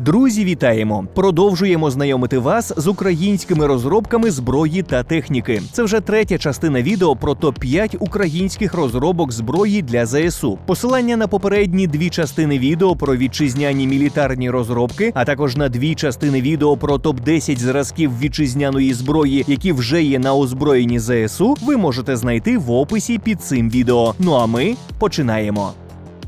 Друзі, вітаємо! Продовжуємо знайомити вас з українськими розробками зброї та техніки. Це вже третя частина відео про топ-5 українських розробок зброї для ЗСУ. Посилання на попередні дві частини відео про вітчизняні мілітарні розробки, а також на дві частини відео про топ-10 зразків вітчизняної зброї, які вже є на озброєнні ЗСУ, ви можете знайти в описі під цим відео. Ну а ми починаємо.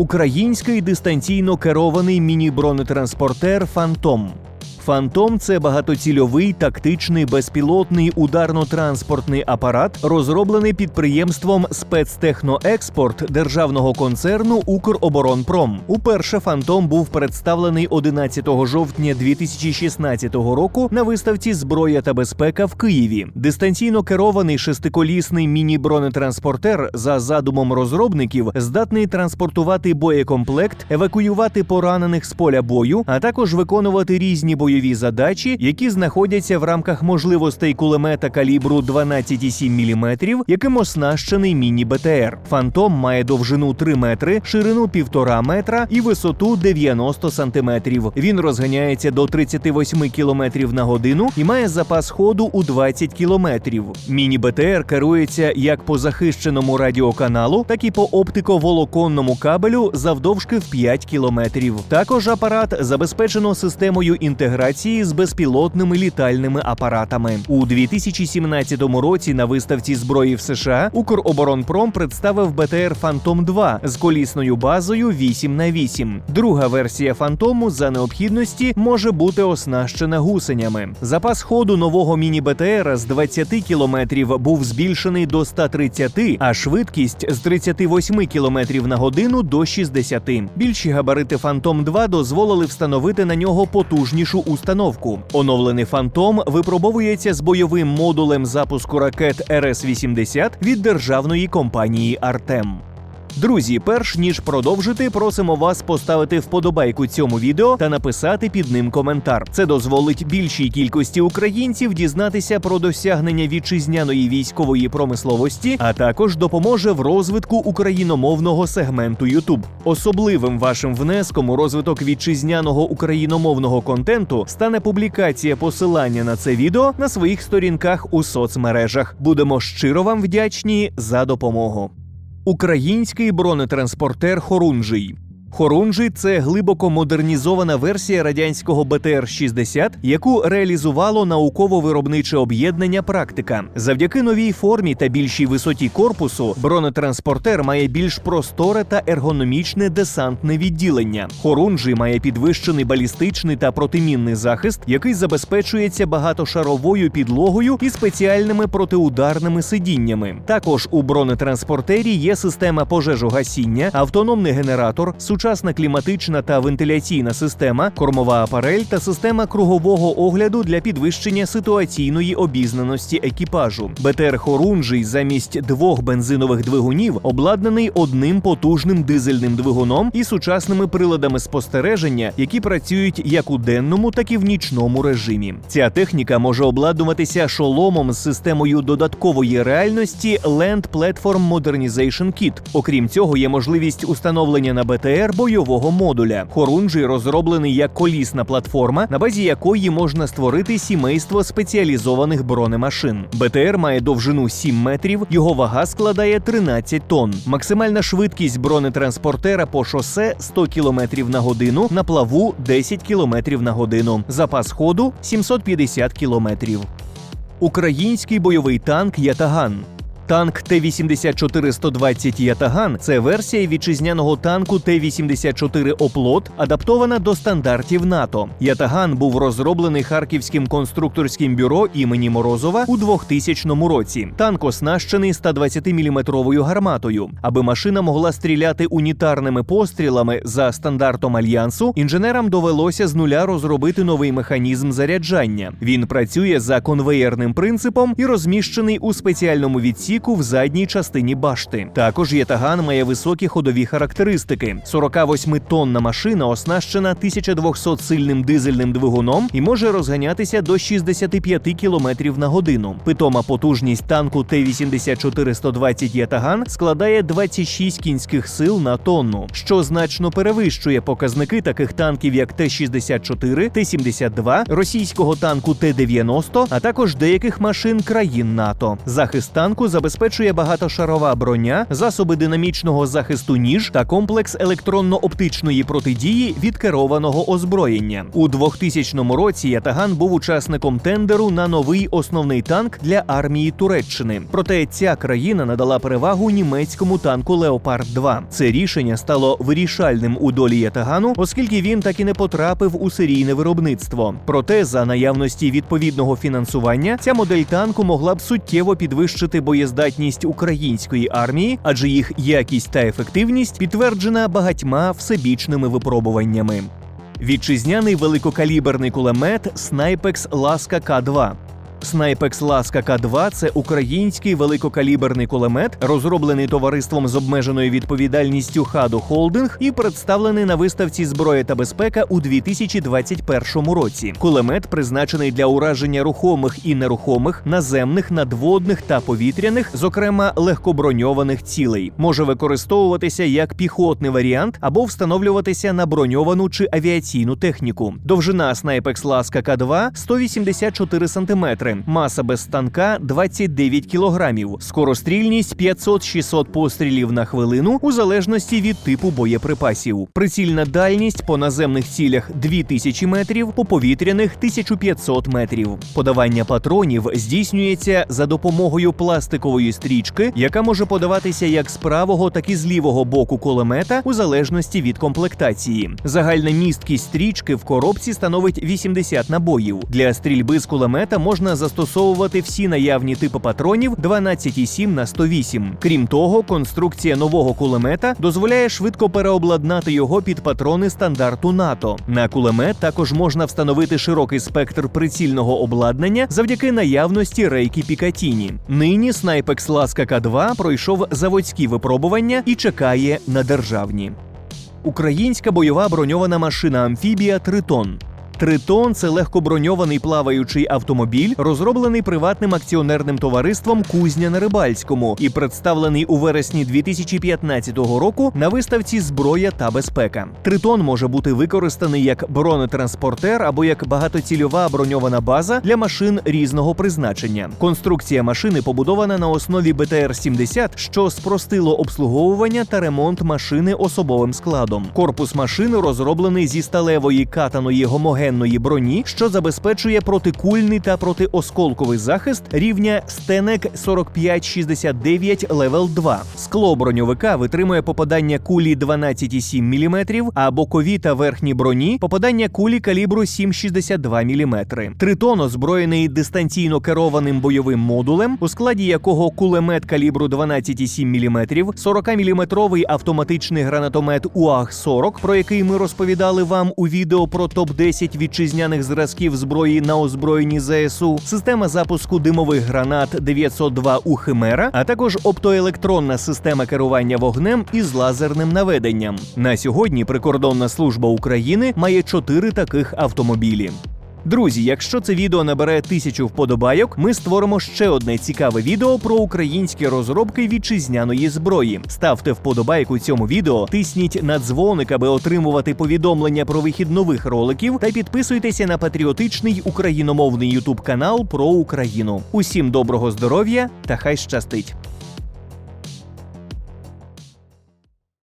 Український дистанційно керований міні-бронетранспортер Фантом. Фантом це багатоцільовий тактичний безпілотний ударно-транспортний апарат, розроблений підприємством спецтехноекспорт державного концерну Укроборонпром. Уперше Фантом був представлений 11 жовтня 2016 року на виставці Зброя та безпека в Києві. Дистанційно керований шестиколісний міні-бронетранспортер за задумом розробників здатний транспортувати боєкомплект, евакуювати поранених з поля бою, а також виконувати різні бойові задачі, які знаходяться в рамках можливостей кулемета калібру 12,7 мм, яким оснащений міні-БТР. Фантом має довжину 3 метри, ширину 1,5 метра і висоту 90 сантиметрів. Він розганяється до 38 км на годину і має запас ходу у 20 км. Міні-БТР керується як по захищеному радіоканалу, так і по оптиковолоконному кабелю завдовжки в 5 км. Також апарат забезпечено системою інтеграції з безпілотними літальними апаратами. У 2017 році на виставці зброї в США Укроборонпром представив БТР Фантом 2 з колісною базою 8 на 8 Друга версія Фантому за необхідності може бути оснащена гусенями. Запас ходу нового міні-БТР з 20 км був збільшений до 130, а швидкість з 38 км на годину до 60. Більші габарити Фантом 2 дозволили встановити на нього потужнішу установку. Оновлений Фантом випробовується з бойовим модулем запуску ракет РС-80 від державної компанії Артем. Друзі, перш ніж продовжити, просимо вас поставити вподобайку цьому відео та написати під ним коментар. Це дозволить більшій кількості українців дізнатися про досягнення вітчизняної військової промисловості, а також допоможе в розвитку україномовного сегменту YouTube. Особливим вашим внеском у розвиток вітчизняного україномовного контенту стане публікація посилання на це відео на своїх сторінках у соцмережах. Будемо щиро вам вдячні за допомогу. Український бронетранспортер Хорунжий. Хорунжий це глибоко модернізована версія радянського БТР-60, яку реалізувало науково-виробниче об'єднання Практика. Завдяки новій формі та більшій висоті корпусу бронетранспортер має більш просторе та ергономічне десантне відділення. Хорунжий має підвищений балістичний та протимінний захист, який забезпечується багатошаровою підлогою і спеціальними протиударними сидіннями. Також у бронетранспортері є система пожежогасіння, автономний генератор, сучасна кліматична та вентиляційна система, кормова апарель та система кругового огляду для підвищення ситуаційної обізнаності екіпажу. БТР Хорунжий замість двох бензинових двигунів обладнаний одним потужним дизельним двигуном і сучасними приладами спостереження, які працюють як у денному, так і в нічному режимі. Ця техніка може обладнуватися шоломом з системою додаткової реальності Land Platform Modernization Kit. Окрім цього, є можливість установлення на БТР бойового модуля. Хорунжий розроблений як колісна платформа, на базі якої можна створити сімейство спеціалізованих бронемашин. БТР має довжину 7 метрів, його вага складає 13 тонн. Максимальна швидкість бронетранспортера по шосе 100 км на годину, на плаву 10 км на годину. Запас ходу 750 км. Український бойовий танк Ятаган. Танк Т-84-120 Ятаган це версія вітчизняного танку Т-84 Оплот, адаптована до стандартів НАТО. Ятаган був розроблений Харківським конструкторським бюро імені Морозова у 2000 році. Танк оснащений 120-мм гарматою. Аби машина могла стріляти унітарними пострілами за стандартом альянсу, інженерам довелося з нуля розробити новий механізм заряджання. Він працює за конвеєрним принципом і розміщений у спеціальному відсіку отвіку в задній частині башти. Також ятаган має високі ходові характеристики. 48-тонна машина оснащена 1200 сильним дизельним двигуном і може розганятися до 65 км на годину. Питома потужність танку Т-84-120 Ятаган складає 26 кінських сил на тонну, що значно перевищує показники таких танків, як Т-64, Т-72, російського танку Т-90, а також деяких машин країн НАТО. Захист танку забезпечує багатошарова броня, засоби динамічного захисту ніж та комплекс електронно-оптичної протидії від керованого озброєння. У 2000 році Ятаган був учасником тендеру на новий основний танк для армії Туреччини. Проте ця країна надала перевагу німецькому танку Леопард 2 Це рішення стало вирішальним у долі Ятагану, оскільки він так і не потрапив у серійне виробництво. Проте, за наявності відповідного фінансування, ця модель танку могла б суттєво підвищити боєздатність української армії, адже їх якість та ефективність підтверджена багатьма всебічними випробуваннями. Вітчизняний великокаліберний кулемет Снайпекс Ласка К2. Снайпекс Ласка К2 це український великокаліберний кулемет, розроблений товариством з обмеженою відповідальністю Хаду Холдинг і представлений на виставці Зброя та безпека у 2021 році. Кулемет призначений для ураження рухомих і нерухомих, наземних, надводних та повітряних, зокрема легкоброньованих цілей. Може використовуватися як піхотний варіант або встановлюватися на броньовану чи авіаційну техніку. Довжина Снайпекс Ласка К2 184 см, маса без станка 29 кг, скорострільність 500-600 пострілів на хвилину у залежності від типу боєприпасів. Прицільна дальність по наземних цілях 2000 метрів, по повітряних 1500 метрів. Подавання патронів здійснюється за допомогою пластикової стрічки, яка може подаватися як з правого, так і з лівого боку кулемета у залежності від комплектації. Загальна місткість стрічки в коробці становить 80 набоїв. Для стрільби з кулемета можна застосовувати всі наявні типи патронів 12,7 на 108. Крім того, конструкція нового кулемета дозволяє швидко переобладнати його під патрони стандарту НАТО. На кулемет також можна встановити широкий спектр прицільного обладнання завдяки наявності рейки Пікатіні. Нині Снайпекс Ласка К2 пройшов заводські випробування і чекає на державні. Українська бойова броньована машина амфібія Тритон. Тритон це легкоброньований плаваючий автомобіль, розроблений приватним акціонерним товариством Кузня на Рибальському і представлений у вересні 2015 року на виставці Зброя та безпека. Тритон може бути використаний як бронетранспортер або як багатоцільова броньована база для машин різного призначення. Конструкція машини побудована на основі БТР-70, що спростило обслуговування та ремонт машини особовим складом. Корпус машини розроблений зі сталевої катаної гомогенної броні, що забезпечує протикульний та протиосколковий захист рівня Стенек 4569 Level 2. Скло броньовика витримує попадання кулі 12,7 мм, а бокові та верхні броні попадання кулі калібру 7,62 мм. Тритон озброєний дистанційно керованим бойовим модулем, у складі якого кулемет калібру 12,7 мм, 40-мм автоматичний гранатомет УАГ-40, про який ми розповідали вам у відео про топ-10 вітчизняних зразків зброї на озброєнні ЗСУ, система запуску димових гранат 902 у Химера, а також оптоелектронна система керування вогнем із лазерним наведенням. На сьогодні прикордонна служба України має чотири таких автомобілі. Друзі, якщо це відео набере тисячу вподобайок, ми створимо ще одне цікаве відео про українські розробки вітчизняної зброї. Ставте вподобайку цьому відео, тисніть на дзвоник, аби отримувати повідомлення про вихід нових роликів, та підписуйтеся на патріотичний україномовний ютуб канал про Україну. Усім доброго здоров'я та хай щастить!